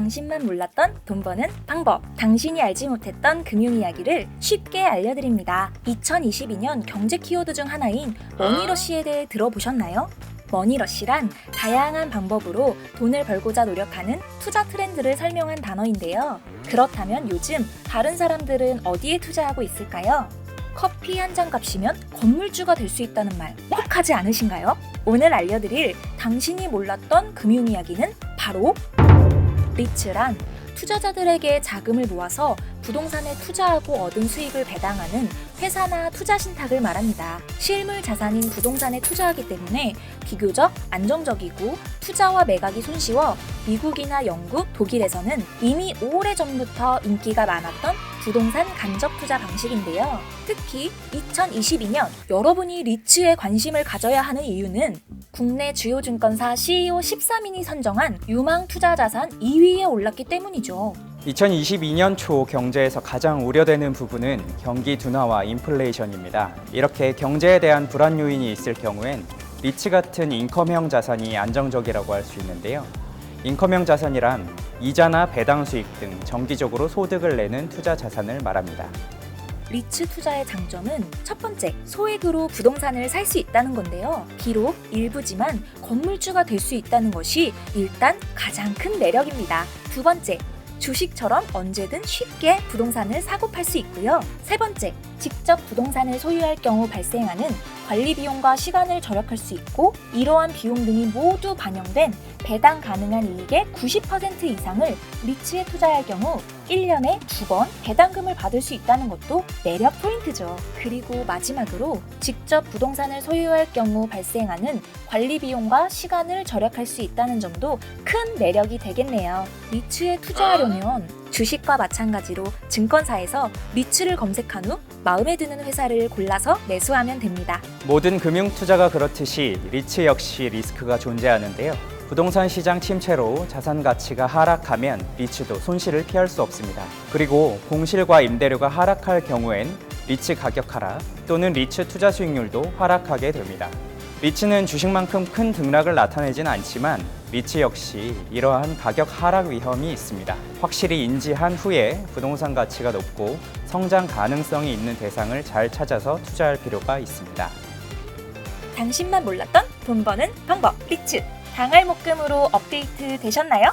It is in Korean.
당신만 몰랐던 돈 버는 방법. 당신이 알지 못했던 금융 이야기를 쉽게 알려드립니다. 2022년 경제 키워드 중 하나인 머니러시에 대해 들어보셨나요? 머니러시란 다양한 방법으로 돈을 벌고자 노력하는 투자 트렌드를 설명한 단어인데요. 그렇다면 요즘 다른 사람들은 어디에 투자하고 있을까요? 커피 한 잔 값이면 건물주가 될 수 있다는 말 혹하지 않으신가요? 오늘 알려드릴 당신이 몰랐던 금융 이야기는 바로 리츠란 투자자들에게 자금을 모아서 부동산에 투자하고 얻은 수익을 배당하는 회사나 투자 신탁을 말합니다. 실물 자산인 부동산에 투자하기 때문에 비교적 안정적이고 투자와 매각이 손쉬워 미국이나 영국, 독일에서는 이미 오래전부터 인기가 많았던 부동산 간접 투자 방식인데요. 특히 2022년 여러분이 리츠에 관심을 가져야 하는 이유는 국내 주요 증권사 CEO 13인이 선정한 유망 투자 자산 2위에 올랐기 때문이죠. 2022년 초 경제에서 가장 우려되는 부분은 경기 둔화와 인플레이션입니다. 이렇게 경제에 대한 불안 요인이 있을 경우엔 리츠 같은 인컴형 자산이 안정적이라고 할 수 있는데요. 인컴형 자산이란 이자나 배당 수익 등 정기적으로 소득을 내는 투자 자산을 말합니다. 리츠 투자의 장점은 첫 번째, 소액으로 부동산을 살 수 있다는 건데요. 비록 일부지만 건물주가 될 수 있다는 것이 일단 가장 큰 매력입니다. 두 번째, 주식처럼 언제든 쉽게 부동산을 사고 팔 수 있고요. 세 번째, 직접 부동산을 소유할 경우 발생하는 관리 비용과 시간을 절약할 수 있고 이러한 비용 등이 모두 반영된 배당 가능한 이익의 90% 이상을 리츠에 투자할 경우 1년에 두 번 배당금을 받을 수 있다는 것도 매력 포인트죠. 그리고 마지막으로 직접 부동산을 소유할 경우 발생하는 관리 비용과 시간을 절약할 수 있다는 점도 큰 매력이 되겠네요. 리츠에 투자하려면 주식과 마찬가지로 증권사에서 리츠를 검색한 후 마음에 드는 회사를 골라서 매수하면 됩니다. 모든 금융 투자가 그렇듯이 리츠 역시 리스크가 존재하는데요. 부동산 시장 침체로 자산 가치가 하락하면 리츠도 손실을 피할 수 없습니다. 그리고 공실과 임대료가 하락할 경우엔 리츠 가격 하락 또는 리츠 투자 수익률도 하락하게 됩니다. 리츠는 주식만큼 큰 등락을 나타내진 않지만 리츠 역시 이러한 가격 하락 위험이 있습니다. 확실히 인지한 후에 부동산 가치가 높고 성장 가능성이 있는 대상을 잘 찾아서 투자할 필요가 있습니다. 당신만 몰랐던 돈 버는 방법 리츠 당할 목금으로 업데이트 되셨나요?